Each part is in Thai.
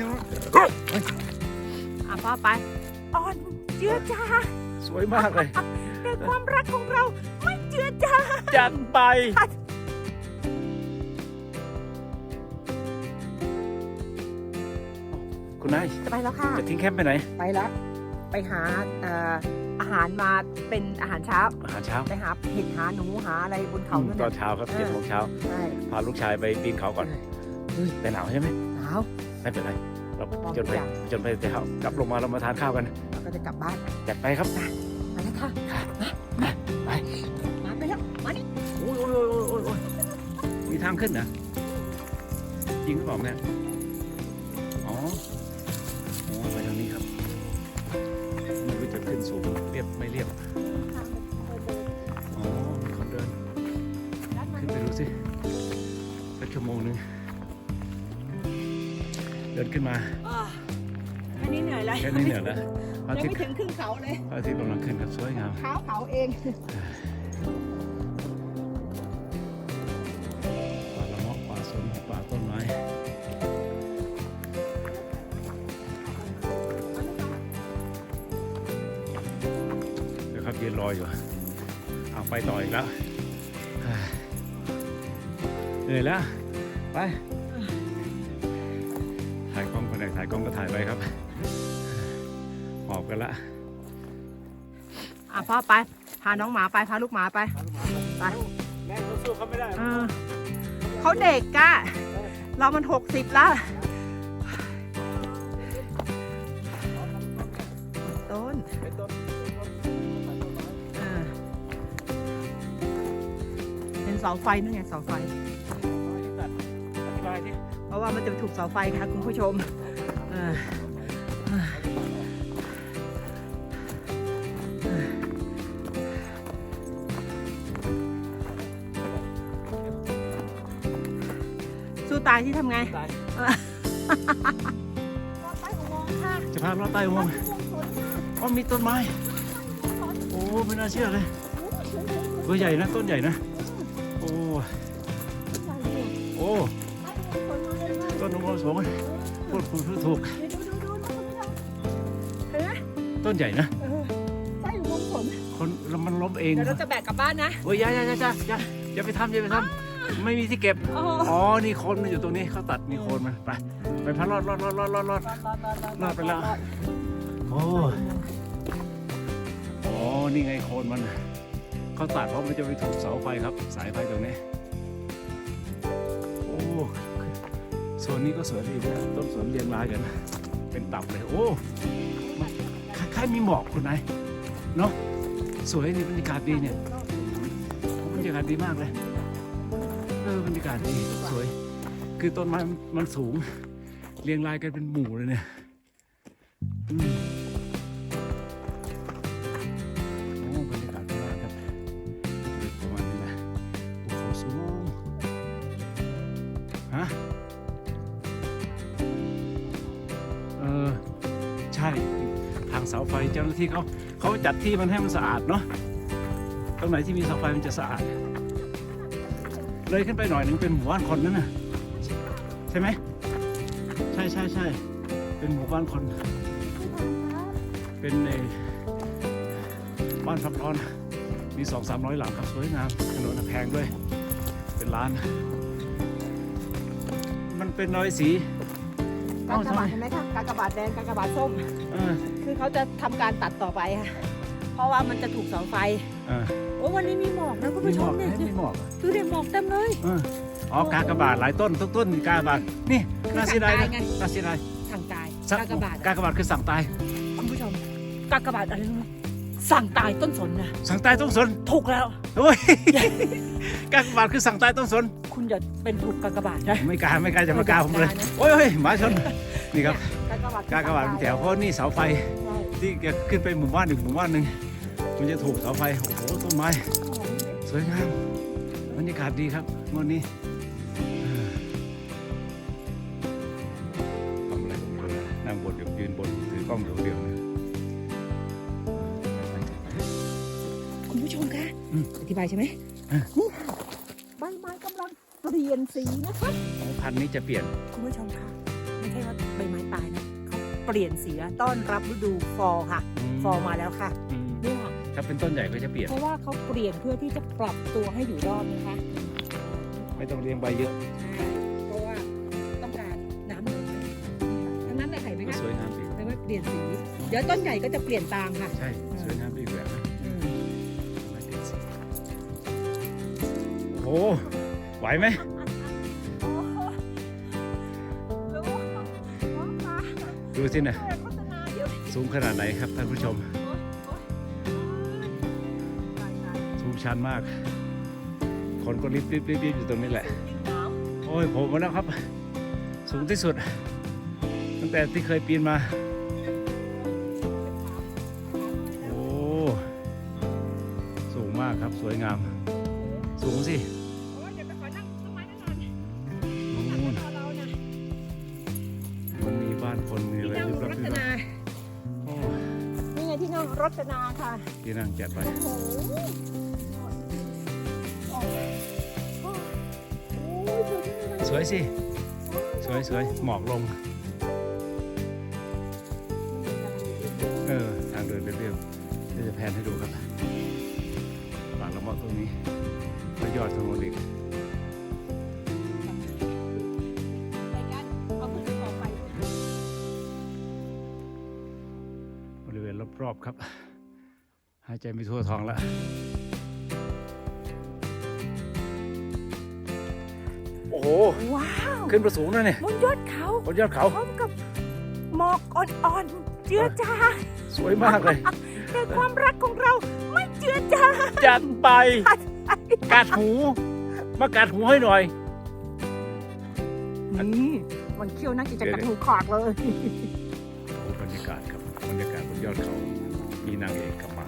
ทางนู้นอะพ่อไป อ่อนเจือจางสวยมากเลย แต่ความรักของเราไม่เจือจาง จัดไป คุณนายจะไปแล้วค่ะ จะทิ้งแคมป์ไปไหน ไปแล้ว ไปหาเอ่ออาหารมาเป็นอาหารเช้า อาหารเช้า ไปหาเห็ดหาหนูหาอะไรบนเขาอืมนั่นตอนน่ะเช้าครับเออเจ็ดโมงเช้า ใช่พาลูกชายไปปีนเขาก่อนเฮ้ยแต่หนาวใช่ไหม หนาว ไม่เป็นไร เราพร้อมจนไปทุกอย่างจนไปแต่เขากลับลงมาเรามาทานข้าวกันเราก็จะกลับบ้านจัดไปครับมาแล้วค่ะไปมาไปแล้วมานี่โอ้ยโอ้ยโอ้ยโอ้ยโอ้ยมีทางขึ้นนะจริงหรือเปล่าเนี่ย เดินขึ้นมาอ่าแค่นี้เหนื่อยแล้วแค่นี้เหนื่อยแล้วพระยังอาทิตไม่ย์ถึงครึ่งเขาเลยพระอาทิตย์กำลังขึ้นครับสวยงาม เท้าเขาเอง ป่าละเมาะป่าสนป่าต้นไม้เดี๋ยวครับยืนรออยู่เอาไปต่ออีกแล้วเหนื่อยแล้ว ไป ถ่ายกล้องคนไหนถ่ายกล้องก็ถ่ายไปครับ หอบกันละ อะพ่อไป พาน้องหมาไป พาลูกหมาไป ไป แม่เขาสู้เขาไม่ได้เออเขาเด็กอะเรามันหกสิบแล้วต้นเออเห็นเสาไฟนั่นไงเสาไฟ ว่ามันจะถูกเสาไฟค่ะคุณผู้ชมเออเออเออสู้ตายที่ทำไง ตายใต้อุโมงค์ค่ะจะพาเราใต้อุโมงค์อ๋อมีต้นไม้ โอ้ ไม่น่าเชื่อเลยตัวใหญ่นะ ต้นใหญ่นะ สูงพูดพูดพูดถูกเห็นไหมต้นใหญ่นะเออใต้อุมงค์ฝนคนแล้วมันล้มเองเดี๋ยวเราจะแบกกลับบ้านนะโอ้ยอยาอยาอยาอยาอยาอย่าไปทำอย่าไปทำไม่มีที่เก็บ อ๋อ นี่โคนมันอยู่ตรงนี้เขาตัดนี่โคนมันไป ไปพัดรอดรอดรอดรอดรอดรอดรอดไปแล้ว โอ้อ๋อนี่ไงโคนมันเขาตัดเพราะมันจะไปถูกเสาไฟครับ สายไฟตรงนี้ นี้ก็สวยดีนะต้นสนเรียงรายกัน เป็นตับเลย โอ้คล้ายๆมีหมอกคุณนายเนาะสวยดีบรรยากาศดีเนี่ยบรรยากาศดีมากเลยเออบรรยากาศดีสวย คือต้นไม้มันสูง เรียงรายกันเป็นหมู่เลยเนี่ย อืม ใช่ทางเสาไฟเจ้าหน้าที่เขาเขาจัดที่มันให้มันสะอาดเนาะตรงไหนที่มีเสาไฟมันจะสะอาด เลยขึ้นไปหน่อยหนึ่งเป็นหมู่บ้านคนนั่นน่ะใช่ไหมใช่ใช่ใช่เป็นหมู่บ้านคน เป็นในบ้านพับร้อนมีสองสามร้อยหลังครับสวยงามถนนแพงด้วย เป็นร้าน มันเป็นรอยสี กากบาทเห็นไหมคะกากบาทแดงกากบาทส้ม เออคือเขาจะทำการตัดต่อไปค่ะ เพราะว่ามันจะถูกเสาไฟ เออโอ้วันนี้มีหมอกนะคุณมีผู้หชมอมกเนี่ยเฮ้ยมีหมอกอะดูเด็กหมอกเต็มเลย เอออ๋อกากบาทหลายต้นทุกต้นมีกากบาทนี่น่าเสียดายนะไงน่าเสียดายสั่งตายสักากบาทกากบาทคือสั่งตายคุณผู้ชมกากบาทอะไรรู้ไหม สั่งตายต้นสนนะสั่งตายต้องสนถูกแล้วโอ้ยกากบาทคือสั่งตายต้องสน คุณอย่าเป็นถูกกากบาทนะไม่กล้าไม่กล้าจะมากล้าผมเลยไม่กล้านะโอ้ยโอ้ยหมาชนนี่ครับเนี่ยกากบาทกากบาทเป็นแถวเพราะนี่เสาไฟใช่ที่จะขึ้นไปหมู่บ้านหนึ่งหมู่บ้านหนึ่งมันจะถูกเสาไฟโอ้โหต้นไม้ สวยงามบรรยากาศดีครับงวดนี้ อืมอธิบายใช่ไหมอะนี่ค่ะใบไม้กำลังเปลี่ยนสีนะคะของพันธุ์นี้จะเปลี่ยนคุณผู้ชมคะมันค่ว่าใบไม้ตายนะเขาเปลี่ยนสีแล้วต้อนรับฤดูฟอลค่ะ ฟอลมาแล้วค่ะอืมนี่ค่ะถ้าเป็นต้นใหญ่ก็จะเปลี่ยนเพราะว่าเขาเปลี่ยนเพื่อที่จะปรับตัวให้อยู่รอดนะคะ ไม่ต้องเลี้ยงใบเยอะใช่เพราะว่าต้องการน้ำหนุนทั้งนั้นเลยเห็นไหมคะสวยงามดีใบไม้เปลี่ยนสี เดี๋ยวต้นใหญ่ก็จะเปลี่ยนตามค่ะ ใช่ อ้ไหวไหมดูสินะสูงขนาดไหนครับท่านผู้ชม สูงชันมาก คนก็รีบรีบรีบรบอยู่ตรงนี้แหละ โอ้ยผมมาแล้วครับ สูงที่สุด ตั้งแต่ที่เคยปีนมาโอ้สูงมากครับสวยงาม สูงสิ ที่นั่งรัตนาค่ะที่นั่งจัดไปโอ้โหโอ้ยสวยจังเลยสวยสิ สวยสวยหมอกลง เออ ทางเดินเรียบๆเดี๋ยวจะแพนให้ดูครับปากละเมาะตรงนี้แล้วยอดทางโน ริเวณรอบๆครับ หายใจไม่ทั่วท้องแล้วโอ้โห ว้าวขึ้นมาสูงแล้วเนี่ยบนยอดเขาบนยอดเขา พร้อมกับหมอกอ่อนๆเจือจางสวยมากเลย แต่ความรักของเราไม่เจือจางจัดไป กัดหู มากัดหูให้หน่อย นี่มันเคี้ยวน่าจะจะกระทูขากเลย ยากาศบนยอดเขามีนางเอกกับหมา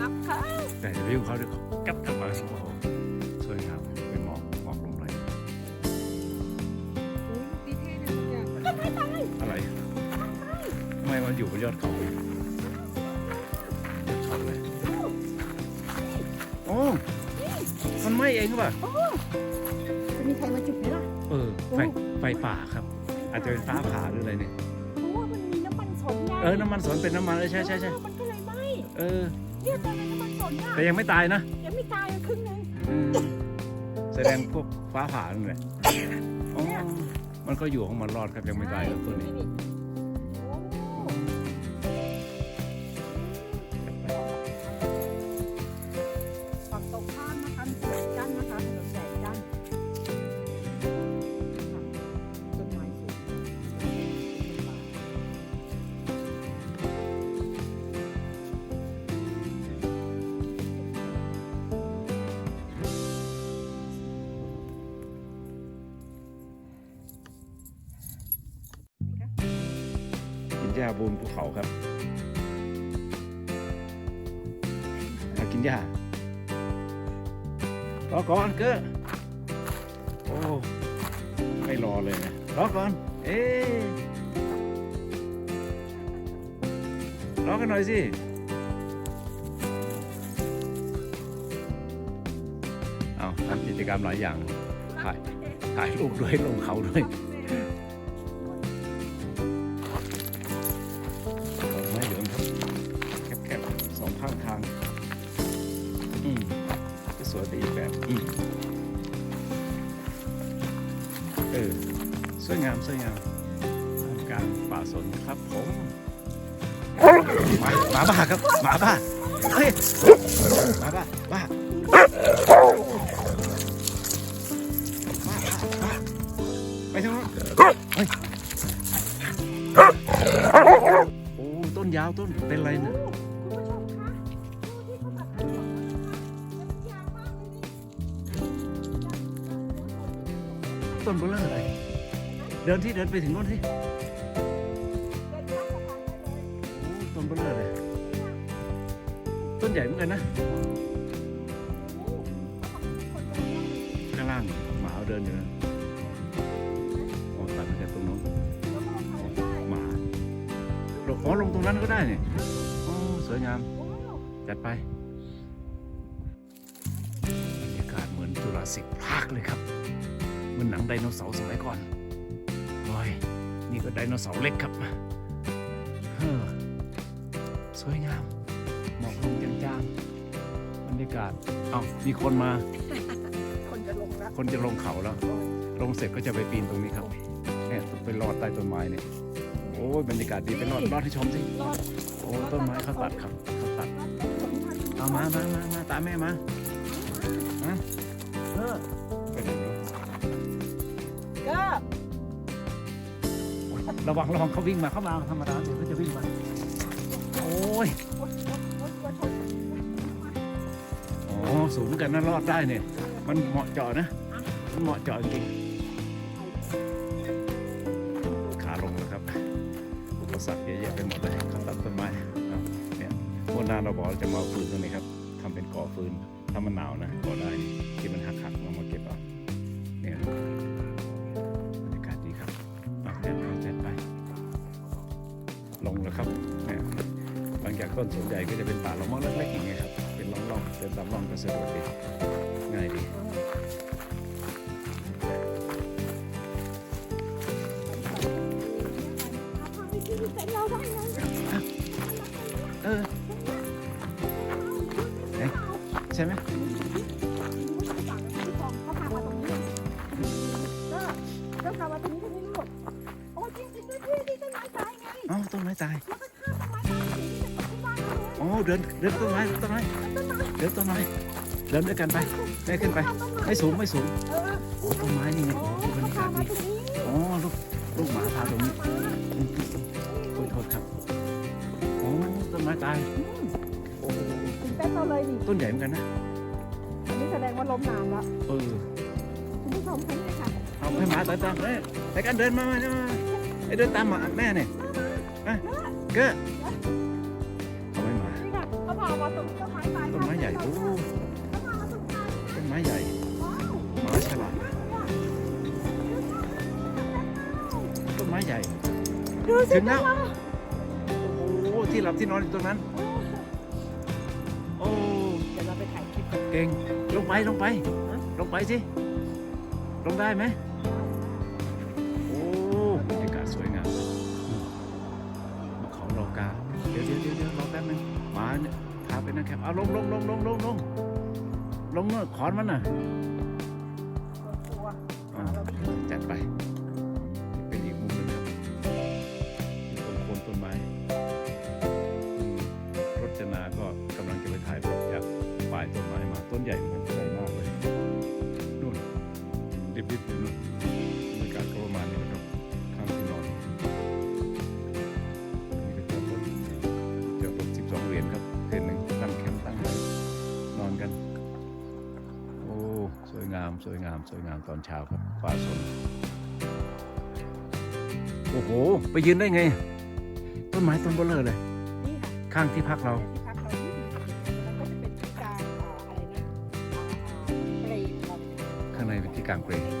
รับค่ะแต่วิวเขาเนี่ยกับกับมาโอ้โหสวยงามเป็นหมอกหมอกลงไปดีเท่นะเนี่ยตายตายอะไรทำไมมันอยู่บนยอดเขายอดเขาเลยโอ้มันไหม้เองหรือเปล่าจะมีใครมาจุดไหมล่ะเออไฟไฟป่าครับ อาจจะเป็นฟ้าผ่าหรืออะไรเนี่ย เออน้ำมันสนเป็นน้ำมันเออใช่ใช่ใช่เออมันก็เลยไหม้เออ เนี่ยตอนนั้นน้ำมันสนอะแต่ยังไม่ตายนะยังไม่ตายครึ่งนึง อืมแสดงพวกฟ้าผ่านั่นแหละอ๋อมันก็อยู่ของมันรอดครับยังไม่ตายแล้วตัวนี้โอ้ ญ้าบนภูเขาครับมากินหญ้ารอก่อนเก้อโอ้ไม่รอเลยนะรอก่อน เอ๊ะรอกันหน่อยสิเอาทำกิจกรรมหลายอย่างถ่ายถ่ายรูปด้วยลงเขาด้วย ครับหมาบ้าเฮ้ยหมาบ้าบ้าบ้าไปทางโน้นเฮ้ยโอ้ต้นยาวต้นเป็นไรนะคุณผู้ชมคะดูที่เขาตัดต้นไม้นะคะมันยต้นเบลเลอร์อะไรเดินที่เดินไปถึงโน้นที่างหมาเดินอยู่นะโอ้ตัดมาจากตรงโน้นหมาลงอ๋อลงตรงนั้นก็ได้เนี่ยโอ้สวยงาม จัดไปบรรยากาศเหมือนจุฬาสิกพาร์คเลยครับเหมือนหนังไดโนเสาร์สมัยก่อนมโอ้ยนี่ก็ไดโนเสาร์เล็กครับเฮ้อสวยงามหมอกลงจางๆบรรยากาศ เอ้ามีคนมา คนจะลงเขาแล้ว ลงเสร็จก็จะไปปีนตรงนี้ครับเนี่ยไปรอดใต้ต้นไม้เนี่ยโอ้ยบรรยากาศดีไปรอดรอดให้ชมสิโอ้ต้นไม้เขาตัดครับเขาตัดเอามามามามาตามแม่มาฮะเออไปไหนรู้ก็ระวังระวังเขาวิ่งมาเขามาธรรมดาเดี๋ยวเขาจะวิ่งมาโอ้ยอ๋อสูงกันนะรอดได้เนี่ย มันเหมาะเจาะนะ มันเหมาะเจาะจริงขาลงแล้วครับอุปสรรคเยอะแยะไปหมดเลยเขาตัดต้นไม้เนี่ยโบราเราบอกจะมาฟืนตรงนี้ครับทำเป็นก่อฟืนถ้ามันหนาวนะก่อได้ที่มันหักหักๆเรามาเก็บเอาเนี่ยบรรยากาศดีครับเอาจัดไปจัดไป ลงแล้วครับเนี่ยบางจากต้นสนใหญ่ก็จะเป็นป่าละเมอเล็กๆอย่างเงี้ยครับเป็นร่องๆเป็นตามร่องก็สะดวกดี เดินเดินต้นไม้ต้นไม้เดินต้นไม้เดินด้วยกันไปแม่ขึ้นไปไม่สูงไม่สูงโอ้ต้นไม้นี่ไงโอ้บรรยากาศดีอ๋อลูกลูกหมาพาตรงนี้อุ้ยโทษครับโอ้ต้นไม้ตายโอ้ตื่นเต้นเราเลยดิต้นใหญ่เหมือนกันนะอันนี้แสดงว่าล้มนานแล้วเออคุณผู้ชมคะเนี่ยค่ะเอาให้หมาตามตามเอ้ยไปกันเดินมามามามาไอ้เดินตามหมาแม่เนี่ยอะเก้อ สิถึงแล้ว โอ้โหที่หลับที่นอนอยู่ตรงนั้น โอ้เดี๋ยวเราไปถ่ายคลิปกันเก่งลงไปลงไป ลงไปสิ ลงได้ไหมโอ้บรรยากาศสวยงามมาเขารอกาเดี๋ยวเดี๋ยวเดี๋ยวเดี๋ยวรอแป๊บนึงหมาเนี่ยพาไปนั่งแคมป์เอาลงลงลงลงลงลงลงเนอะขอนมันน่ะ สวยงามสวยงามตอนเช้าครับฟ้าสนโอ้โห ไปยืนได้ไง ต้นไม้ต้นเบลเลอร์เลย นี่ค่ะข้างที่พักเรา ที่พักเราที่แล้วก็จะเป็นที่กลางอ่าอะไรนะเปรย์เราข้างในเป็นที่กลางเปรย์เนี่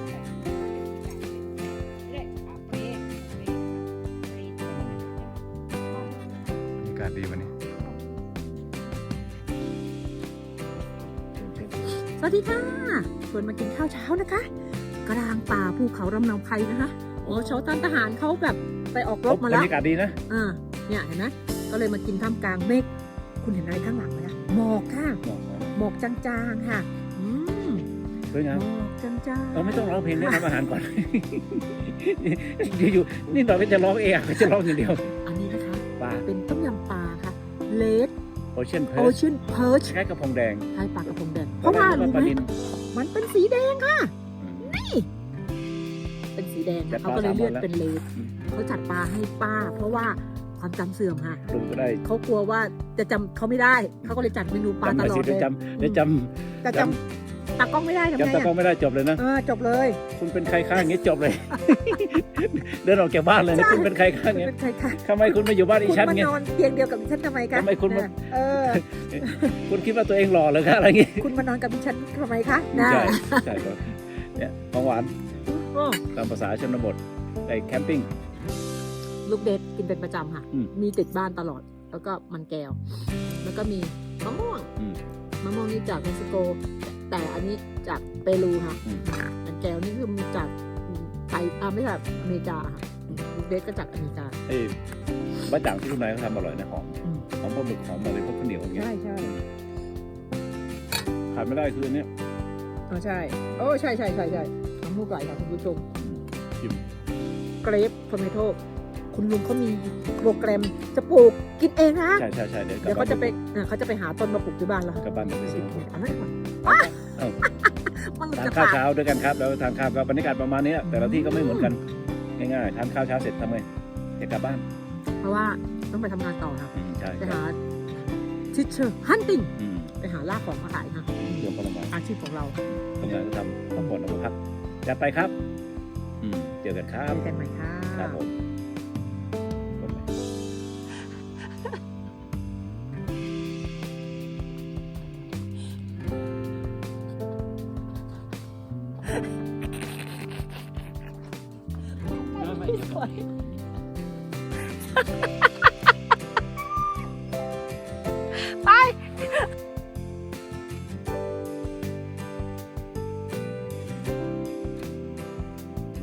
ยอ่าเปรย์เปรย์เปรย์บรรยากาศดีวันนี้ สวัสดีค่ะ ชวนมากินข้าวเช้านะคะ กลางป่าภูเขาลำเนาไพรนะคะโอ้ชาวตันทหารเขาแบบไปออกรบมาบรแล้วรยากาศดีนะอ่าเนี่ยเห็นไหมก็เลยมากินท่ามกลางเมฆคุณเห็นอะไรข้างหลังไหมนะหมอกค่ะเหมาะนะหมอกจางๆค่ะอืมสวยงามหมอกจางๆเราไม่ต้องร้องเพลงแนะนำอาหารก่อนอยู่ๆนี่เราก็จะร้องเองอะก็จะร้องอย่างเดียว อันนี้นะคะปลาเป็นต้มยำปลาค่ะเลดโอเชียนเพิโอร์ชเชียนเพิร์ชคล้ายๆกระพงแดงใช่ปลากระพงแดง เพราะว่ารู้ปลาไหมนิล มันเป็นสีแดงค่ะอืมเป็นสีแดงจัค่ะดปลาเขาก็เลยเลือกสามวันแล้ว เป็นเลดอืมเขาจัดปลาให้ป้า เพราะว่าความจำเสื่อมค่ะลุงก็ได้เขากลัวว่าจะจำเขาไม่ได้ เขาก็เลยจัดเมนูปลาจำตมาลอสิดเดี๋เลยวยจำเดี๋ยวจจะจำ ตากล้องไม่ได้ำทำจำไงตะกล้องอะไม่ได้จบเลยนะ เออจบเลย คุณเป็นใครข้างอย่างนี้จบเลย เดินออกจากบ้านเลยนะคุณเป็นใครข้างอย่างนี้เป็นใครคะทำไมคุณมาอยู่บ้านอีคุณชั้นมาไง นอนเตียงเดียวกับดิฉันทำไมคะทำไมคุณมานะเออ คุณคิดว่าตัวเองหล่อเลยคะอะไรอย่างงี้คุณมานอนกับดิฉันทำไมคะนะใช่ใช่ครับเนี่ยของหวานโอ้ตามภาษาชนบทไปแคมปิ้ง ลูกเด็ดกินเป็นประจำค่ะ อืมมีติดบ้านตลอด แล้วก็มันแก้ว แล้วก็มีมะม่วง อืม มะม่วงนี่จากเม็กซิโก แต่ อันนี้จากเปรูค่ะอืมมันแก้วนี่คือมีจากไทยอ่าไม่ใช่อเมริกาค่ะเบสก็จากอเมริกาเอ้ยบ้าจ่างที่คุณนายเขาทำอร่อยนะหอมอืมหอมปลาหมึกหอมอะไรพวกข้าวเหนียวอย่างเงี้ยใช่ใช่ขาดไม่ได้คืออันเนี้ยอ๋อใช่โอ้ใช่ใช่ใช่ใช่น้ำมูกไหลค่ะคุณผู้ชมชิมเกรฟโทเมโตคุณลุงเขามีโปรแกรมจะปลูกกินเองนะใช่ใช่ใช่เดี๋ยวกลัเดี๋บยวเขาจะไปเออเขาจะไปหาต้นมาปลูกที่บ้านแล้วกลับบ้านไปสิสิอันนั้นก่อนเอ้า มันทานจะข้าวปากเช้าด้วยกันครับแล้วทานข้าวก็บรรยากาศประมาณนี้แต่ละที่ก็ไม่เหมือนกันง่ายๆทานข้าวเช้าเสร็จทำไงจะกลับบ้านเพราะว่าต้องไปทำงานต่อค่ะอืมใช่ไปใช่หาทิชเชอร์ฮันติงอืมไปหาลากของมาขายค่ะเรื่องพลังงานอาชีพของเราทำงานก็ทำพักผ่อนแล้วก็พักจัดไปครับ อืมเจอกันครัเจบอกันใหม่ค่ะ ครับผม